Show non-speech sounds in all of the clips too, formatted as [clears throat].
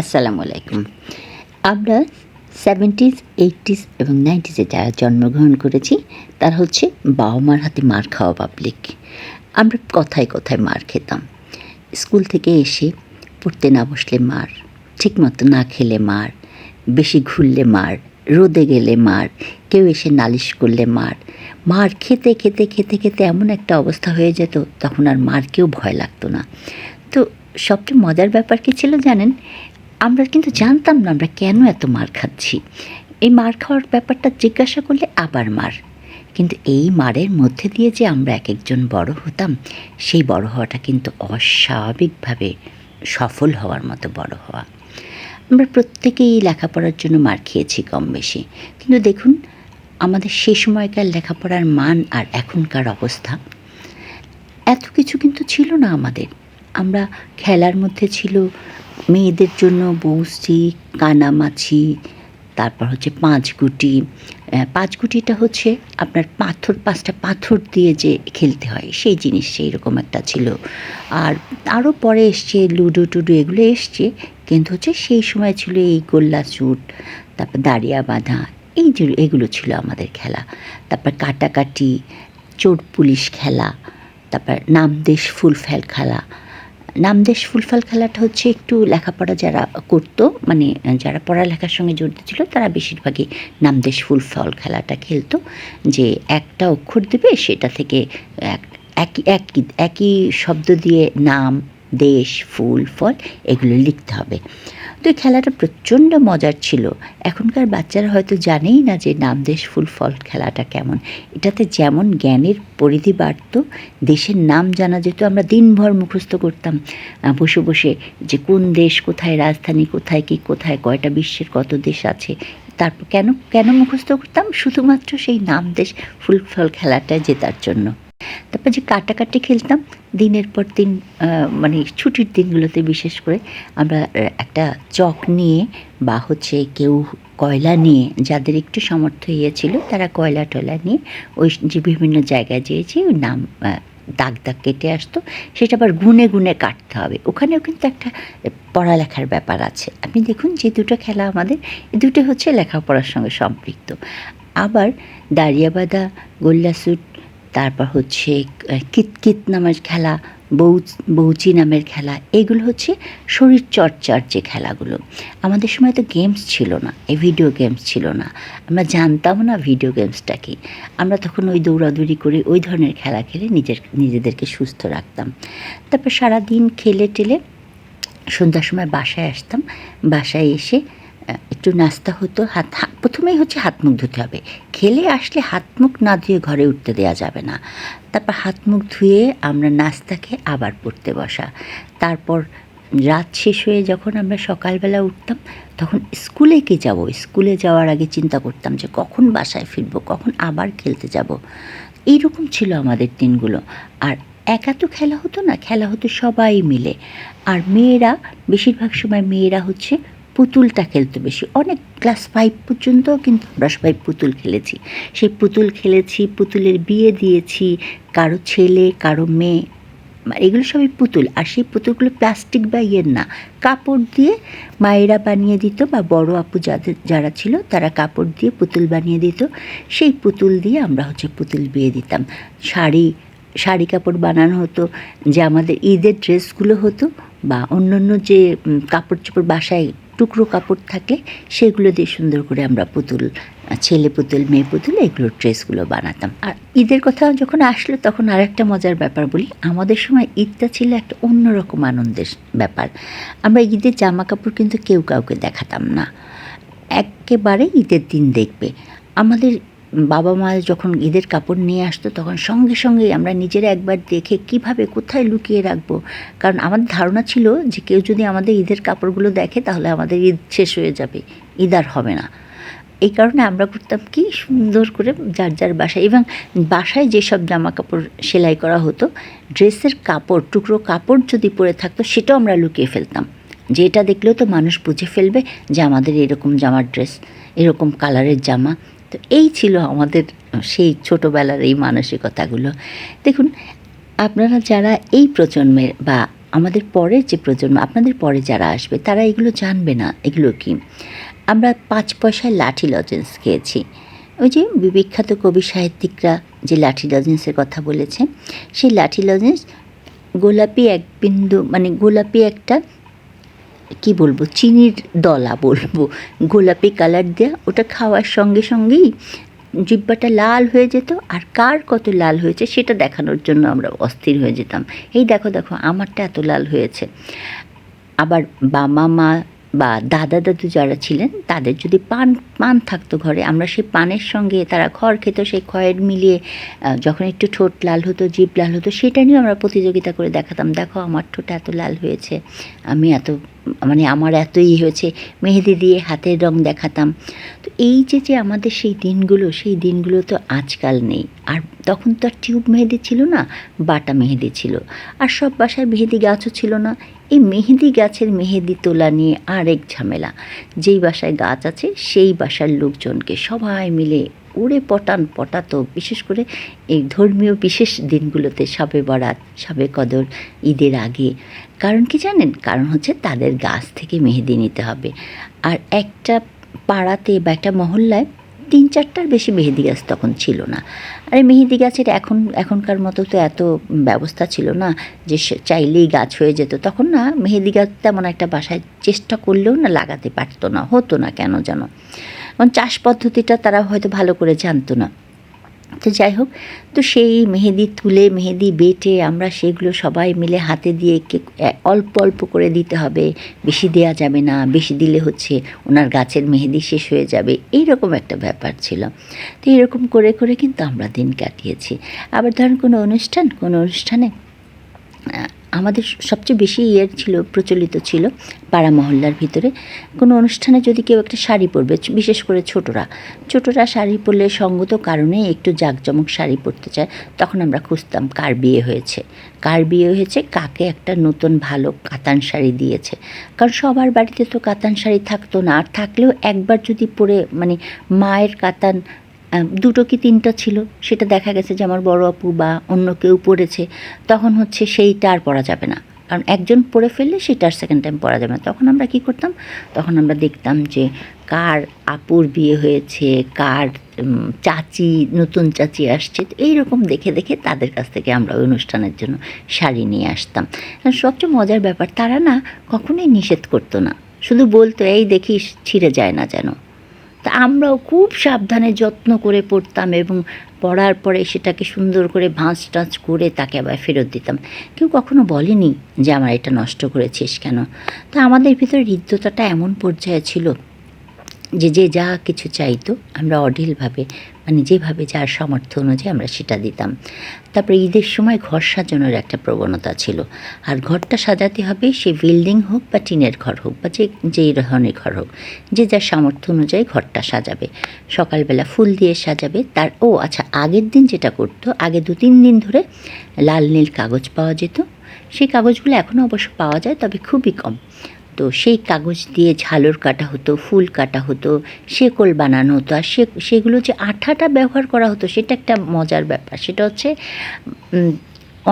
আসসালামু আলাইকুম। আমরা সেভেন্টিজ এইটিস এবং নাইনটিসে যারা জন্মগ্রহণ করেছি, তারা হচ্ছে বাবা মার হাতে মার খাওয়া পাবলিক আমরা কথায় কথায় মার খেতাম। স্কুল থেকে এসে পড়তে না বসলে মার, ঠিকমতো না খেলে মার, বেশি ঘুরলে মার, রোদে গেলে মার, কেউ এসে নালিশ করলে মার। মার খেতে খেতে খেতে খেতে এমন একটা অবস্থা হয়ে যেত, তখন আর মার কেউ ভয় লাগতো না। তো সবচেয়ে মজার ব্যাপার কী ছিল জানেন? আমরা কিন্তু জানতাম না আমরা কেন এত মার খাচ্ছি। এই মার খাওয়ার ব্যাপারটা জিজ্ঞাসা করলে আবার মার। কিন্তু এই মারের মধ্যে দিয়ে যে আমরা এক একজন বড় হতাম, সেই বড় হওয়াটা কিন্তু অস্বাভাবিকভাবে সফল হওয়ার মতো বড় হওয়া। আমরা প্রত্যেকেই লেখাপড়ার জন্য মার খেয়েছি কম বেশি কিন্তু দেখুন, আমাদের সে সময়কার লেখাপড়ার মান আর এখনকার অবস্থা। এত কিছু কিন্তু ছিল না আমাদের। আমরা খেলার মধ্যে ছিল মেয়েদের জন্য বৌসি, কানামাছি, তারপর হচ্ছে পাঁচগুটি। পাঁচগুটিটা হচ্ছে আপনার পাথর, পাঁচটা পাথর দিয়ে যে খেলতে হয়, সেই জিনিস সেই রকম একটা ছিল। আর আরও পরে এসছে লুডো টুডো, এগুলো এসছে, কিন্তু হচ্ছে সেই সময় ছিল এই গোল্লা চুট তারপর দাঁড়িয়া বাঁধা, এই যে এগুলো ছিল আমাদের খেলা। তারপর কাটাকাটি চোর পুলিশ খেলা, তারপর নামদেশ ফুলফেল খেলা নামদেশ ফুলফল খেলাটা হচ্ছে একটু লেখাপড়া যারা করত মানে যারা পড়ালেখার সঙ্গে জড়িত ছিল, তারা বেশিরভাগই নামদেশ ফুলফল খেলাটা খেলতো। যে একটা অক্ষর দেবে, সেটা থেকে এক- একই একই একই শব্দ দিয়ে নাম দেশ, ফুল, ফল, এগুলো লিখতে হবে। তো এই খেলাটা প্রচণ্ড মজার ছিল। এখনকার বাচ্চারা হয়তো জানেই না যে নাম, দেশ, ফুল, ফল খেলাটা কেমন। এটাতে যেমন জ্ঞানের পরিধি বাড়তো, দেশের নাম জানা যেত, আমরা দিনভর মুখস্থ করতাম। বসে বসে যে কোন দেশ কোথায়, রাজধানী কোথায়, কি কোথায়, কয়টা বিশ্বের কত দেশ আছে, তারপর কেন কেন মুখস্থ করতাম? শুধুমাত্র সেই নাম, দেশ, ফুল, ফল খেলাটা জেতার জন্য। তারপর যে কাটাকাটি খেলতাম দিনের পর দিন মানে ছুটির দিনগুলোতে বিশেষ করে আমরা একটা চক নিয়ে বা হচ্ছে কেউ কয়লা নিয়ে যাদের একটু সামর্থ্য ইয়ে ছিল তারা কয়লা টয়লা নিয়ে ওই যে বিভিন্ন জায়গায় যেয়েছে ওই নাম দাগ দাগ কেটে আসতো। সেটা আবার গুনে গুনে কাটতে হবে। ওখানেও কিন্তু একটা পড়ালেখার ব্যাপার আছে। আপনি দেখুন যে দুটো খেলা আমাদের এই দুটো হচ্ছে লেখাপড়ার সঙ্গে সম্পৃক্ত। আবার দাঁড়িয়াবাদা গোল্লাসুট তারপর হচ্ছে কিতকিত নামের খেলা বৌ বৌচি নামের খেলা, এগুলো হচ্ছে শরীর চর্চার যে খেলাগুলো। আমাদের সময় তো গেমস ছিল না, এই ভিডিও গেমস ছিল না। আমরা জানতাম না ভিডিও গেমসটা কি। আমরা তখন ওই দৌড়াদৌড়ি করে ওই ধরনের খেলা খেলে নিজের, নিজেদেরকে সুস্থ রাখতাম। তারপর সারাদিন খেলে টেলে সন্ধ্যার সময় বাসায় আসতাম। বাসায় এসে একটু নাস্তা হতো, হাত প্রথমেই হচ্ছে হাত মুখ ধুতে হবে। খেলে আসলে হাত মুখ না ধুয়ে ঘরে উঠতে দেওয়া যাবে না। তারপর হাত মুখ ধুয়ে আমরা নাস্তা খেয়ে আবার পড়তে বসা। তারপর রাত শেষ হয়ে যখন আমরা সকালবেলা উঠতাম, তখন স্কুলে কে যাব? স্কুলে যাওয়ার আগে চিন্তা করতাম যে কখন বাসায় ফিরবো, কখন আবার খেলতে যাব। এইরকম ছিল আমাদের দিনগুলো। আর একা তো খেলা হতো না, খেলা হতো সবাই মিলে। আর মেয়েরা, বেশিরভাগ সময় মেয়েরা হচ্ছে পুতুলটা খেলতো বেশি। অনেক ক্লাস ফাইভ পর্যন্ত কিন্তু আমরা সবাই পুতুল খেলেছি। সেই পুতুল খেলেছি, পুতুলের বিয়ে দিয়েছি, কারও ছেলে, কারও মেয়ে এগুলো সবই পুতুল। আর সেই পুতুলগুলো প্লাস্টিক বা ইয়ের না। কাপড় দিয়ে মায়েরা বানিয়ে দিত বা বড় আপু যাদের যারা ছিল, তারা কাপড় দিয়ে পুতুল বানিয়ে দিত। সেই পুতুল দিয়ে আমরা হচ্ছে পুতুল বিয়ে দিতাম। শাড়ি শাড়ি কাপড় বানানো হতো, যে আমাদের ঈদের ড্রেসগুলো হতো বা অন্য অন্য যে কাপড় চোপড় বাসায় টুকরো কাপড় থাকে, সেগুলো দিয়ে সুন্দর করে আমরা পুতুল, ছেলে পুতুল, মেয়ে পুতুল, এগুলোর ড্রেসগুলো বানাতাম। আর ঈদের কথা যখন আসলো, তখন আর একটা মজার ব্যাপার বলি, আমাদের সময় ঈদটা ছিল একটা অন্যরকম আনন্দের ব্যাপার। আমরা ঈদের জামা কাপড় কিন্তু কেউ কাউকে দেখাতাম না। একেবারে ঈদের দিন দেখবে। আমাদের বাবা মা যখন ঈদের কাপড় নিয়ে আসতো, তখন সঙ্গে সঙ্গে আমরা নিজেরা একবার দেখে কীভাবে কোথায় লুকিয়ে রাখব। কারণ আমাদের ধারণা ছিল যে কেউ যদি আমাদের ঈদের কাপড়গুলো দেখে, তাহলে আমাদের ঈদ শেষ হয়ে যাবে। ঈদ আর হবে না। এই কারণে আমরা করতাম কি, সুন্দর করে যার যার বাসায় এবং বাসায় যেসব জামা কাপড় সেলাই করা হতো, ড্রেসের কাপড়, টুকরো কাপড় যদি পরে থাকতো, সেটাও আমরা লুকিয়ে ফেলতাম। যে এটা দেখলেও তো মানুষ বুঝে ফেলবে যে আমাদের এরকম জামার ড্রেস, এরকম কালারের জামা। তো এই ছিল আমাদের সেই ছোটোবেলার এই মানসিকতাগুলো। দেখুন, আপনারা যারা এই প্রজন্মের বা আমাদের পরের যে প্রজন্ম, আপনাদের পরে যারা আসবে, তারা এগুলো জানবে না, এগুলো কি? আমরা পাঁচ পয়সায় লাঠি লজেন্স খেয়েছি। ওই যে বিখ্যাত কবি সাহিত্যিকরা যে লাঠি লজেন্সের কথা বলেছে সেই লাঠি লজেন্স গোলাপি এক বিন্দু মানে গোলাপি একটা কি বলব, চিনির দলা বলব। গোলাপি কালার দেওয়া ওটা খাওয়ার সঙ্গে সঙ্গেই জিব্বাটা লাল হয়ে যেত, আর কার কত লাল হয়েছে সেটা দেখানোর জন্য আমরা অস্থির হয়ে যেতাম। এই দেখো দেখো, আমারটা এত লাল হয়েছে। আবার বাবা, মা বা দাদা, দাদু যারা ছিলেন, তাদের যদি পান পান থাকতো ঘরে, আমরা সেই পানের সঙ্গে তারা খড় খেত, সেই খয়ের মিলিয়ে যখন একটু ঠোঁট লাল হতো, জিভ লাল হতো, সেটা নিয়ে আমরা প্রতিযোগিতা করে দেখাতাম। দেখো, আমার ঠোঁট এত লাল হয়েছে, আমি এত মানে আমার এত এতই হয়েছে, মেহেদি দিয়ে হাতের রং দেখাতাম। তো এই যে যে আমাদের সেই দিনগুলো সেই দিনগুলো তো আজকাল নেই। আর তখন তো আর টিউব মেহেদি ছিল না, বাটা মেহেদি ছিল। আর সব বাসায় মেহেদি গাছও ছিল না। এই মেহেদি গাছের মেহেদি তোলা নিয়ে আরেক ঝামেলা। যেই বাসায় গাছ আছে, সেই বাসার লোকজনকে সবাই মিলে উড়ে পটান পটাতো বিশেষ করে এই ধর্মীয় বিশেষ দিনগুলোতে সবে বরাত, সবে কদর, ঈদের আগে। কারণ কি জানেন? কারণ হচ্ছে তাদের গাছ থেকে মেহেদি নিতে হবে। আর একটা পাড়াতে বা একটা মহল্লায় তিন চারটার বেশি মেহেদি গাছ তখন ছিল না। আর মেহেদি গাছের এখন, এখনকার মতো তো এত ব্যবস্থা ছিল না যে চাইলেই গাছ হয়ে যেত। তখন না মেহেদি গাছ তেমন একটা বাসায় চেষ্টা করলেও না লাগাতে পারতো না, হতো না কেন যেন? কারণ চাষ পদ্ধতিটা তারা হয়তো ভালো করে জানতো না। তো যাই হোক, তো সেই মেহেদি তুলে, মেহেদি বেটে আমরা সেগুলো সবাই মিলে হাতে দিয়ে অল্প অল্প করে দিতে হবে। বেশি দেয়া যাবে না, বেশি দিলে হচ্ছে ওনার গাছের মেহেদি শেষ হয়ে যাবে। এইরকম একটা ব্যাপার ছিল। তো এরকম করে করে কিন্তু আমরা দিন কাটিয়েছি। আবার ধরেন কোনো অনুষ্ঠান, কোনো অনুষ্ঠানে আমাদের সবচেয়ে বেশি ইয়ের ছিল, প্রচলিত ছিল পাড়া মহল্লার ভিতরে। কোনো অনুষ্ঠানে যদি কেউ একটা শাড়ি পরবে বিশেষ করে ছোটরা ছোটরা শাড়ি পরলে সঙ্গত কারণে একটু জাঁকজমক শাড়ি পরতে চায়, তখন আমরা খুঁজতাম কার বিয়ে হয়েছে। কার বিয়ে হয়েছে, কাকে একটা নতুন ভালো কাতান শাড়ি দিয়েছে। কারণ সবার বাড়িতে তো কাতান শাড়ি থাকতো না, আর থাকলেও একবার যদি পরে মানে মায়ের কাতান দুটো কি তিনটা ছিল? সেটা দেখা গেছে যে আমার বড় আপু বা অন্য কেউ পড়েছে। তখন হচ্ছে সেইটা আর পরা যাবে না। কারণ একজন পড়ে ফেললে সেটা আর সেকেন্ড টাইম পরা যাবে না। তখন আমরা কি করতাম? তখন আমরা দেখতাম যে কার আপুর বিয়ে হয়েছে, কার চাচি, নতুন চাচি আসছে। এই রকম দেখে দেখে তাদের কাছ থেকে আমরা ওই অনুষ্ঠানের জন্য শাড়ি নিয়ে আসতাম। সবচেয়ে মজার ব্যাপার, তারা না কখনোই নিষেধ করতো না। শুধু বলতো, এই দেখিস, ছিঁড়ে যায় না যেন। তা আমরাও খুব সাবধানে যত্ন করে পড়তাম এবং পড়ার পরে সেটাকে সুন্দর করে ভাঁজ টাঁচ করে তাকে আবার ফেরত দিতাম। কেউ কখনো বলেনি যে, আমার এটা নষ্ট করেছিস কেন? তা আমাদের ভিতরে হৃদ্যতাটা এমন পর্যায়ে ছিল যে যে যা কিছু চাইতো, আমরা অঢিলভাবে মানে যেভাবে যার সামর্থ্য অনুযায়ী আমরা সেটা দিতাম। তারপরে ঈদের সময় ঘর সাজানোর একটা প্রবণতা ছিল। আর ঘরটা সাজাতে হবে সে বিল্ডিং হোক বা টিনের ঘর হোক বা যে যেই ধরনের ঘর হোক, যে যার সামর্থ্য অনুযায়ী ঘরটা সাজাবে। সকালবেলা ফুল দিয়ে সাজাবে, তার, ও আচ্ছা আগের দিন যেটা করতো, আগে দু তিন দিন ধরে লাল নীল কাগজ পাওয়া যেত। সেই কাগজগুলো এখনও অবশ্য পাওয়া যায়, তবে খুবই কম। তো সেই কাগজ দিয়ে ঝালর কাটা হতো, ফুল কাটা হতো, শেকল বানানো হতো। আর সে, সেগুলো যে আঠাটা ব্যবহার করা হতো, সেটা একটা মজার ব্যাপার। সেটা হচ্ছে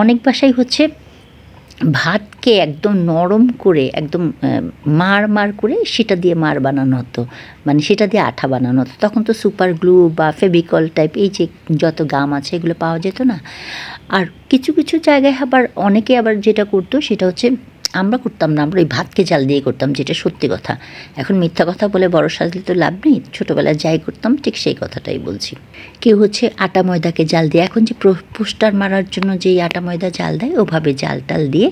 অনেক বাসায় হচ্ছে ভাতকে একদম নরম করে, একদম মার মার করে সেটা দিয়ে মার বানানো হতো। মানে সেটা দিয়ে আঠা বানানো হতো। তখন তো সুপার গ্লু বা ফেভিকল টাইপ, এই যে যত গাম আছে এগুলো পাওয়া যেত না। আর কিছু কিছু জায়গায় আবার অনেকে আবার যেটা করতো, সেটা হচ্ছে আমরা করতাম না, আমরা ওই ভাতকে জাল দিয়ে করতাম, যেটা সত্যি কথা। এখন মিথ্যা কথা বলে বড় সাজলে তো লাভ নেই, ছোটোবেলায় যাই করতাম, ঠিক সেই কথাটাই বলছি। কেউ হচ্ছে আটা ময়দাকে জাল দিয়ে, এখন যে পোস্টার মারার জন্য যেই আটা ময়দা জাল দেয়, ওভাবে জাল টাল দিয়ে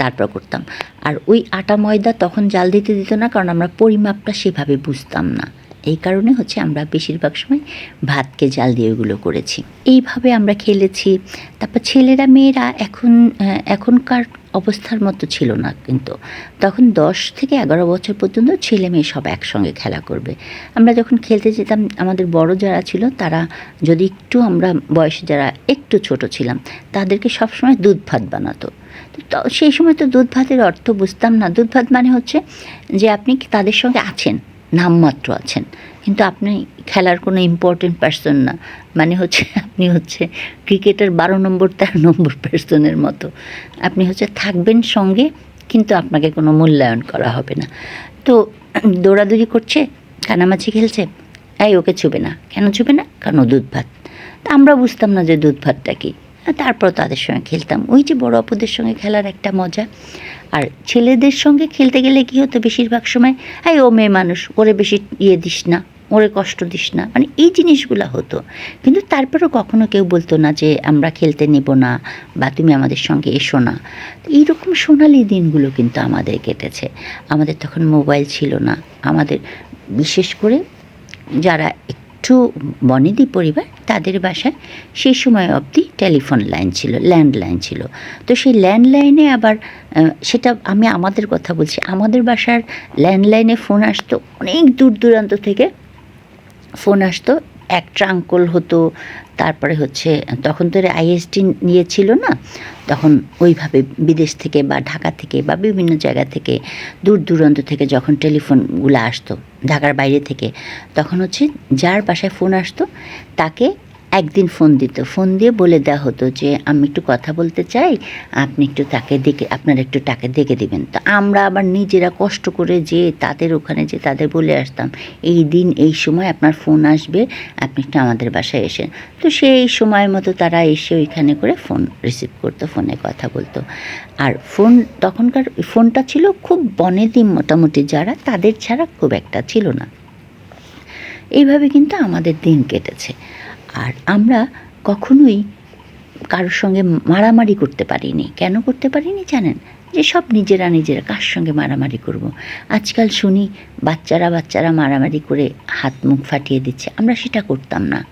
তারপর করতাম। আর ওই আটা ময়দা তখন জাল দিতে দিত না, কারণ আমরা পরিমাপটা সেভাবে বুঝতাম না। এই কারণে হচ্ছে আমরা বেশিরভাগ সময় ভাতকে জাল দিয়ে ওগুলো করেছি। এইভাবে আমরা খেলেছি। তারপর ছেলেরা, মেয়েরা এখন এখনকার অবস্থার মতো ছিল না কিন্তু। তখন দশ থেকে এগারো বছর পর্যন্ত ছেলে মেয়ে সব একসঙ্গে খেলা করবে। আমরা যখন খেলতে যেতাম, আমাদের বড় যারা ছিল, তারা যদি একটু আমরা বয়সে যারা একটু ছোট ছিলাম, তাদেরকে সবসময় দুধ ভাত বানাতো। তো সেই সময় তো দুধ ভাতের অর্থ বুঝতাম না। দুধ ভাত মানে হচ্ছে যে আপনি তাদের সঙ্গে আছেন? নামমাত্র আছেন। কিন্তু আপনি খেলার কোনো ইম্পর্টেন্ট পার্সন না। মানে হচ্ছে [laughs] আপনি হচ্ছে ক্রিকেটের বারো নম্বর, তেরো নম্বর পার্সনের মতো। আপনি হচ্ছে থাকবেন সঙ্গে, কিন্তু আপনাকে কোনো মূল্যায়ন করা হবে না। তো [clears throat] দৌড়াদৌড়ি করছে, কানামাছি খেলছে, এই ওকে ছুবে না। কেন ছুবে না? কারণ দুধ ভাত। তা আমরা বুঝতাম না যে দুধ ভাতটা কী। তারপর তাদের সঙ্গে খেলতাম। ওই যে বড় অপুদের সঙ্গে খেলার একটা মজা। আর ছেলেদের সঙ্গে খেলতে গেলে কী হতো বেশিরভাগ সময়? এই ও মেয়ে মানুষ, ওরে বেশি ইয়ে দিস না, ওরে কষ্ট দিস না। মানে এই জিনিসগুলো হতো। কিন্তু তারপরেও কখনো কেউ বলতো না যে, আমরা খেলতে নেব না বা তুমি আমাদের সঙ্গে এসো না। এইরকম সোনালি দিনগুলো কিন্তু আমাদের কেটেছে। আমাদের তখন মোবাইল ছিল না। আমাদের বিশেষ করে যারা একটু বনেদি পরিবার তাদের বাসায় সেই সময় অবধি টেলিফোন লাইন ছিল, ল্যান্ডলাইন ছিল। তো সেই ল্যান্ডলাইনে আবার সেটা আমি আমাদের কথা বলছি, আমাদের বাসার ল্যান্ডলাইনে ফোন আসতো অনেক দূর দূরান্ত থেকে। ফোন আসতো এক ট্রাঙ্কল হতো, তারপরে হচ্ছে তখন তো আইএসটি নিয়েছিল না, তখন ওইভাবে বিদেশ থেকে বা ঢাকা থেকে বা বিভিন্ন জায়গা থেকে দূর দূরান্ত থেকে যখন টেলিফোনগুলো আসতো, ঢাকার বাইরে থেকে, তখন হচ্ছে যার বাসায় ফোন আসতো, তাকে একদিন ফোন দিত। ফোন দিয়ে বলে দেওয়া হতো যে, আমি একটু কথা বলতে চাই, আপনি একটু তাকে দেখে আপনার একটু তাকে দেখে দিবেন। তো আমরা আবার নিজেরা কষ্ট করে যে, তাদের ওখানে যে, তাদের বলে আসতাম, এই দিন, এই সময় আপনার ফোন আসবে, আপনি একটু আমাদের বাসায় এসেন তো সেই সময় মতো তারা এসে ওইখানে করে ফোন রিসিভ করতো, ফোনে কথা বলতো। আর ফোন, তখনকার ফোনটা ছিল খুব বনেদি মোটামুটি, যারা তাদের ছাড়া খুব একটা ছিল না। এইভাবে কিন্তু আমাদের দিন কেটেছে। আর আমরা কখনোই কারোর সঙ্গে মারামারি করতে পারিনি। কেন করতে পারিনি জানেন? যে সব নিজেরা নিজেরা কার সঙ্গে মারামারি করব। আজকাল শুনি বাচ্চারা বাচ্চারা মারামারি করে হাত মুখ ফাটিয়ে দিচ্ছে। আমরা সেটা করতাম না।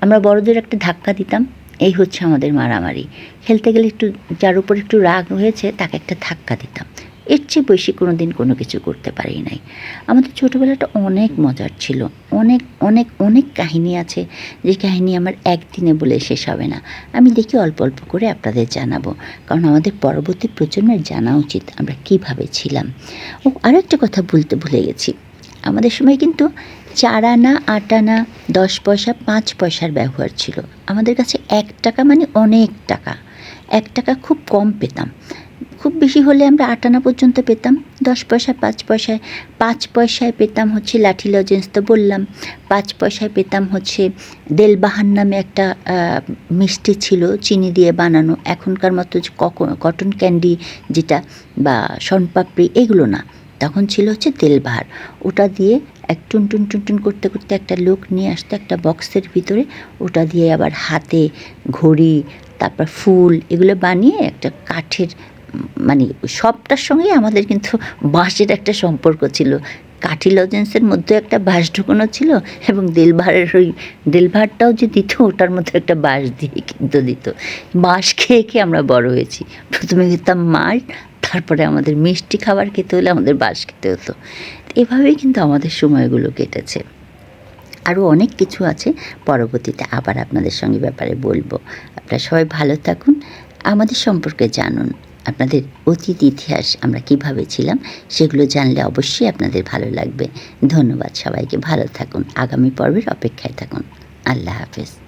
আমরা বড়দের একটা ধাক্কা দিতাম। এই হচ্ছে আমাদের মারামারি। খেলতে গেলে একটু যার উপর একটু রাগ হয়েছে তাকে একটা ধাক্কা দিতাম। এর চেয়ে বেশি কোনো দিন কোনো কিছু করতে পারি নাই। আমাদের ছোটোবেলাটা অনেক মজার ছিল। অনেক অনেক অনেক কাহিনী আছে। যে কাহিনী আমার একদিনে বলে শেষ হবে না। আমি দেখি অল্প অল্প করে আপনাদের জানাব। কারণ আমাদের পরবর্তী প্রজন্মের জানা উচিত আমরা কীভাবে ছিলাম। ও আরও একটা কথা বলতে ভুলে গেছি। আমাদের সময় কিন্তু চার আনা আট আনা দশ পয়সা, পাঁচ পয়সার ব্যবহার ছিল। আমাদের কাছে এক টাকা মানে অনেক টাকা। এক টাকা খুব কম পেতাম। খুব বেশি হলে আমরা আট আনা পর্যন্ত পেতাম, দশ পয়সা পাঁচ পয়সায় পাঁচ পয়সায় পেতাম হচ্ছে লাঠি লজেন্স তো বললাম, পাঁচ পয়সায় পেতাম হচ্ছে দেলবাহার নামে একটা মিষ্টি ছিল চিনি দিয়ে বানানো, এখনকার মতো কটন ক্যান্ডি যেটা বা শনপাপড়ি এগুলো না, তখন ছিল হচ্ছে তেলবাহার ওটা দিয়ে এক টুন টুন টুন টুন করতে করতে একটা লোক নিয়ে আসতো একটা বক্সের ভিতরে, ওটা দিয়ে আবার হাতে ঘড়ি, তারপর ফুল এগুলো বানিয়ে একটা কাঠের সবটার সঙ্গেই আমাদের কিন্তু বাঁশের একটা সম্পর্ক ছিল। কাঠি লজেন্সের মধ্যে একটা বাঁশ ঢুকানো ছিল এবং দেলভারের ওই দেলভারটাও যে দিত, ওটার মধ্যে একটা বাঁশ দিয়ে কিন্তু দিত। বাঁশ খেয়ে খেয়ে আমরা বড় হয়েছি। প্রথমে খেতাম মাছ তারপরে আমাদের মিষ্টি খাবার খেতে হলে আমাদের বাঁশ খেতে হতো। এভাবেই কিন্তু আমাদের সময়গুলো কেটেছে। আরও অনেক কিছু আছে পরবর্তীতে আবার আপনাদের সঙ্গে ব্যাপারে বলব। আপনারা সবাই ভালো থাকুন, আমাদের সম্পর্কে জানুন। আপনাদের অতীত ইতিহাস আমরা কীভাবে ছিলাম সেগুলো জানলে অবশ্যই আপনাদের ভালো লাগবে। ধন্যবাদ সবাইকে, ভালো থাকুন, আগামী পর্বের অপেক্ষায় থাকুন। আল্লাহ হাফেজ।